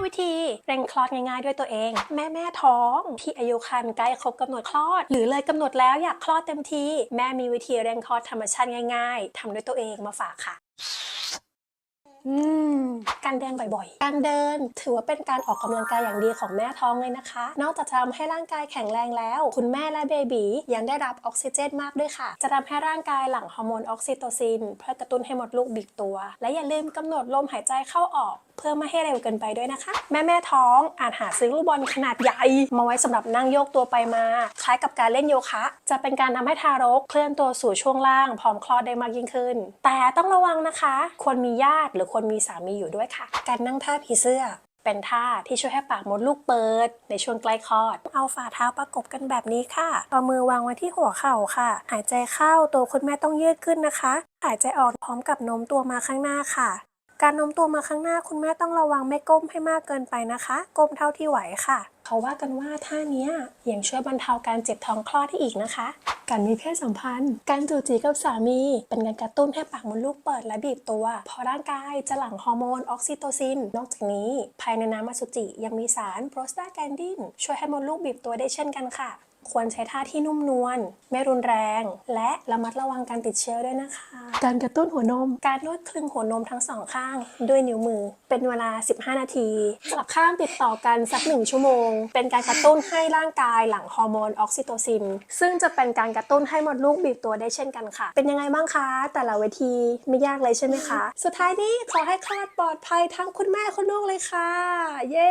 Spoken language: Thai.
5 วิธีเร่งคลอดง่ายๆด้วยตัวเอง แม่แม่ท้อง ที่อายุครรภ์ใกล้ครบกำหนดคลอด หรือเลยกำหนดแล้วอยากคลอดเต็มทีแม่มีวิธีเร่งคลอดธรรมชาติง่าย ๆทำด้วยตัวเองมาฝากค่ะ การเดินบ่อยๆ การเดินถือว่าเป็นการออกกำลังกายอย่างดีของแม่ท้องเลยนะคะ นอกจากจะทำให้ร่างกายแข็งแรงแล้ว คุณแม่และเบบียังได้รับออกซิเจนมากด้วยค่ะ จะทำให้ร่างกายหลั่งฮอร์โมนออกซิโตซิน เพื่อกระตุ้นให้หมดลูกบีบตัว และอย่าลืมกำหนดลมหายใจเข้าออกเพื่อไม่ให้เร็วเกินไปด้วยนะคะ แม่แม่ท้องอาจหาซื้อลูกบอลขนาดใหญ่ มาไว้สำหรับนั่งโยกตัวไปมา คล้ายกับการเล่นโยคะ จะเป็นการทำให้ทารก เคลื่อนตัวสู่ช่วงล่าง พร้อมคลอดได้มากยิ่งขึ้น แต่ต้องระวังนะคะ ควรมีญาติหรือควรมีสามีอยู่ด้วยค่ะ การนั่งท่าผีเสื้อ เป็นท่าที่ช่วยให้ปากมดลูกเปิด ในช่วงใกล้คลอด เอาฝ่าเท้าประกบกันแบบนี้ค่ะ เอามือวางไว้ที่หัวเข่าค่ะ หายใจเข้าตัวคุณแม่ต้องยืดขึ้นนะคะ หายใจออกพร้อมกับโน้มตัวมาข้างหน้าค่ะ การโน้มตัวมาข้างหน้าคุณแม่ต้องระวังไม่ก้มให้มากเกินไปนะคะ ก้มเท่าที่ไหวค่ะ เขาว่ากันว่าท่านี้ยังช่วยบรรเทาการเจ็บท้องคลอดได้อีกนะคะ การมีเพศสัมพันธ์ การจูจีกับสามี เป็นการกระตุ้นให้ปากมดลูกเปิดและบีบตัว เพราะร่างกายจะหลั่งฮอร์โมนออกซิโตซิน นอกจากนี้ ภายในน้ำอสุจิยังมีสารโปรสตาแกนดินช่วยให้มดลูกบีบตัวได้เช่นกันค่ะควรใช้ท่าที่นุ่มนวลไม่รุนแรง และระมัดระวังการติดเชื้อด้วยนะคะ การกระตุ้นหัวนม การนวดคลึงหัวนมทั้งสองข้าง ด้วยนิ้วมือ เป็นเวลา 15 นาทีสลับข้างติดต่อกันสักหนึ่งชั่วโมง เป็นการกระตุ้นให้ร่างกายหลั่งฮอร์โมนออกซิโตซิน ซึ่งจะเป็นการกระตุ้นให้มดลูกบีบตัวได้เช่นกันค่ะ เป็นยังไงบ้างคะ แต่ละเวทีไม่ยากเลยใช่ไหมคะ สุดท้ายนี้ขอให้คลอดปลอดภัยทั้งคุณแม่คุณลูกเลยค่ะ เย้